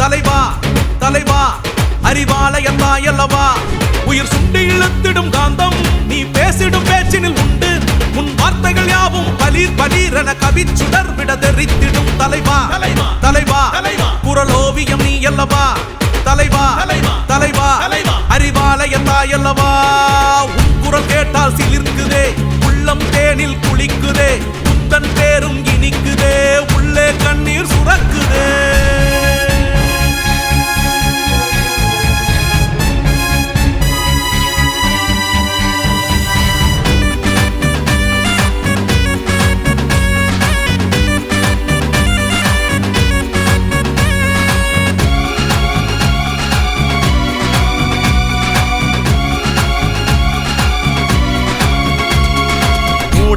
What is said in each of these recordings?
தலைவா தலைவா அறிவாலயந்தா அல்லவா? உயிர் சுண்டி இழுத்திடும் காந்தம் நீ பேசிடும் பேச்சினில் உண்டு. உன் வார்த்தைகள் யாவும் பலீர் பலீரென கவிச்சுடர் விட தெரித்திடும் தலைவா தலைவா. குரலோவியம் நீ அல்லவா? தலைவா தலைவா. அறிவாலயந்தா அல்லவா? உன் குரல் கேட்டால் சிலிர்க்குதே உள்ளம் தேனில் குளிக்குதே உந்தன் பேரும் இனிக்குதே உள்ளே கண்ணீர் சுரக்குதே.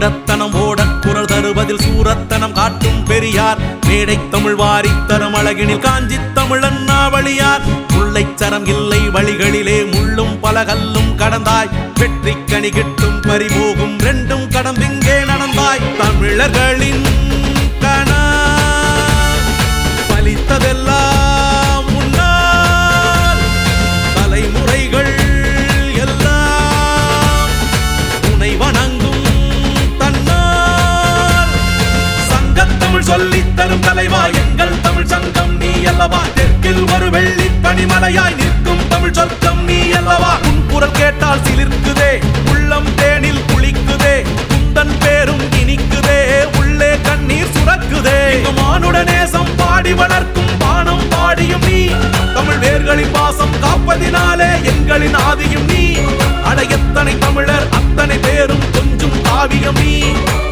மூடத்தனம் ஓடக்குரல் தருவதில் சூரத்தனம் காட்டும் பெரியார். மேடை தமிழ் வாரித்தரம் அழகினில் காஞ்சி தமிழன் நாவழியார் முல்லைச்சரம் இல்லை வழிகளிலே முள்ளும் பலகல்லும் கடந்தாய். வெற்றி கனி கிட்டும் பறிபோகும் ரெண்டும் கடந்திங்கே நடந்தாய். தமிழர்களின் தரும் தலைவா எங்கள் தமிழ் சங்கம் நீ அல்லவா? தெற்கில் ஒரு வெள்ளி பனிமலையாய் நிற்கும் தமிழ் சொர்க்கம் நீ அல்லவா? உன் குரல் கேட்டால் சிலிர்க்குதே உள்ளம் தேனில் குளிக்குதே குந்தன் பேரும் இனிக்குதே உள்ளே கண்ணீர் சுரக்குதே. மானுட நேசம் பாடி வளர்க்கும் பானம் பாடியும் நீ தமிழ் வேர்களின் வாசம் காப்பதினாலே எங்களின் ஆதியும் நீ. அட எத்தனை தமிழர் அத்தனை பேரும் கொஞ்சம் காவியம் நீ.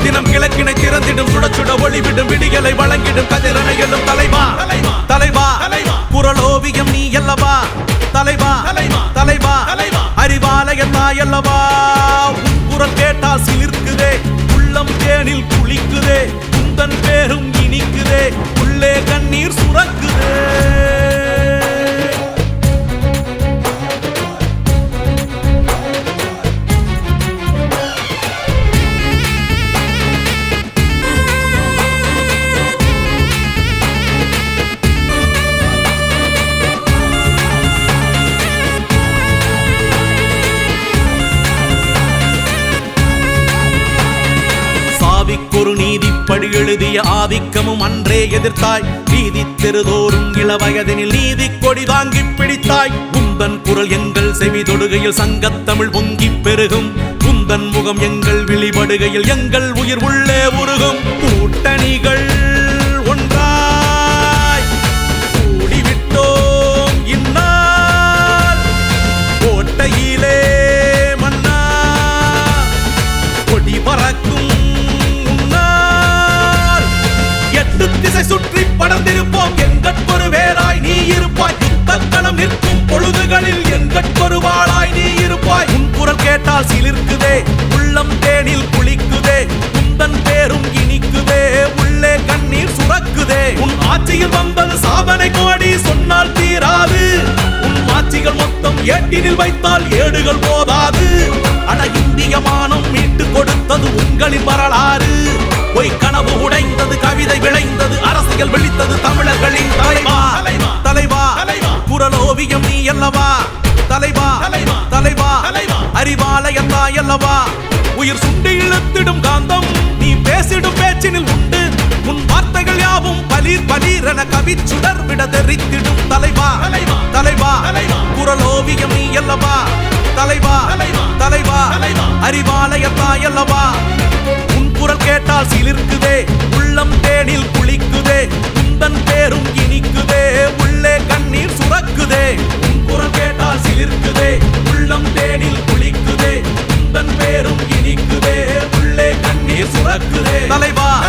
தினம் கிழக்கினை திறந்திடும் சுட சுட ஒளிவிடும் விடிகளை வள வழங்கிடும் கதிரனை எழும் தலைவா. தலைவா. குரலோவியம் நீ அல்லவா? தலைவா. தலைவா. தலைவா. தலைவா. அறிவாலயத்தாய் அல்லவா? உன் குரல் கேட்டால் சிலிர்க்குதே. உள்ளம் தேனில் குளிக்குதே. உந்தன் பேரும் இனிக்குதே. உள்ளே கண்ணீர் சுரக்குதே. சாவிக்கொரு நீதிப்படி எழுதிய ஆதிக்கமும் அன்றே எதிர்த்தாய். நீதி தெருதோறும் இளவயதினில் நீதி கொடி வாங்கி பிடித்தாய். உந்தன் குரல் எங்கள் செவி தொடுகையில் சங்கத்தமிழ் பொங்கி பெருகும். உந்தன் முகம் எங்கள் விழிபடுகையில் எங்கள் உயிர் உள்ளே உருகும். கூட்டணிகள் உன் ஆட்சியில் வந்தது சாதனை கோடி சொன்னால் தீராது உன் ஆட்சிகள் மொத்தம் ஏட்டினில் வைத்தால் ஏடுகள் போதாது அட இந்திய மானம் மீட்டு கொடுத்தது உங்களின் வரலாறு பொய் கனவு உடைந்தது கவிதை விளைந்தது அரசியல் விழித்தது தமிழர்களின் தலைவா தலைவா. தலைவா குரலோவியம் நீ அல்லவா தலைவா தலைவா. தலைவா தலைவா. அல்லவா உயிர் சுண்டி இழுத்திடும் காந்தம் நீ பேசிடும் பேச்சினில் உண்டு பலீரென விட தெரித்திடும் தலைவா. தலைவா. தலைவா தலைவா. குரலோவியம் நீ அல்லவா? தலைவா. தலைவா. தலைவா தலைவா. உன் குரல் கேட்டால் சிலிர்க்குதே. உள்ளம் தேனில் குளிக்குதே. உந்தன் பேரும் இனிக்குதே. உள்ளே கண்ணீர் சுரக்குதே. உன் குரல் கேட்டால் சிலிர்க்குதே. உள்ளம் தேனில் குளிக்குதே. உந்தன் பேரும் இனிக்குதே. உள்ளே கண்ணீர் சுரக்குதே. தலைவா.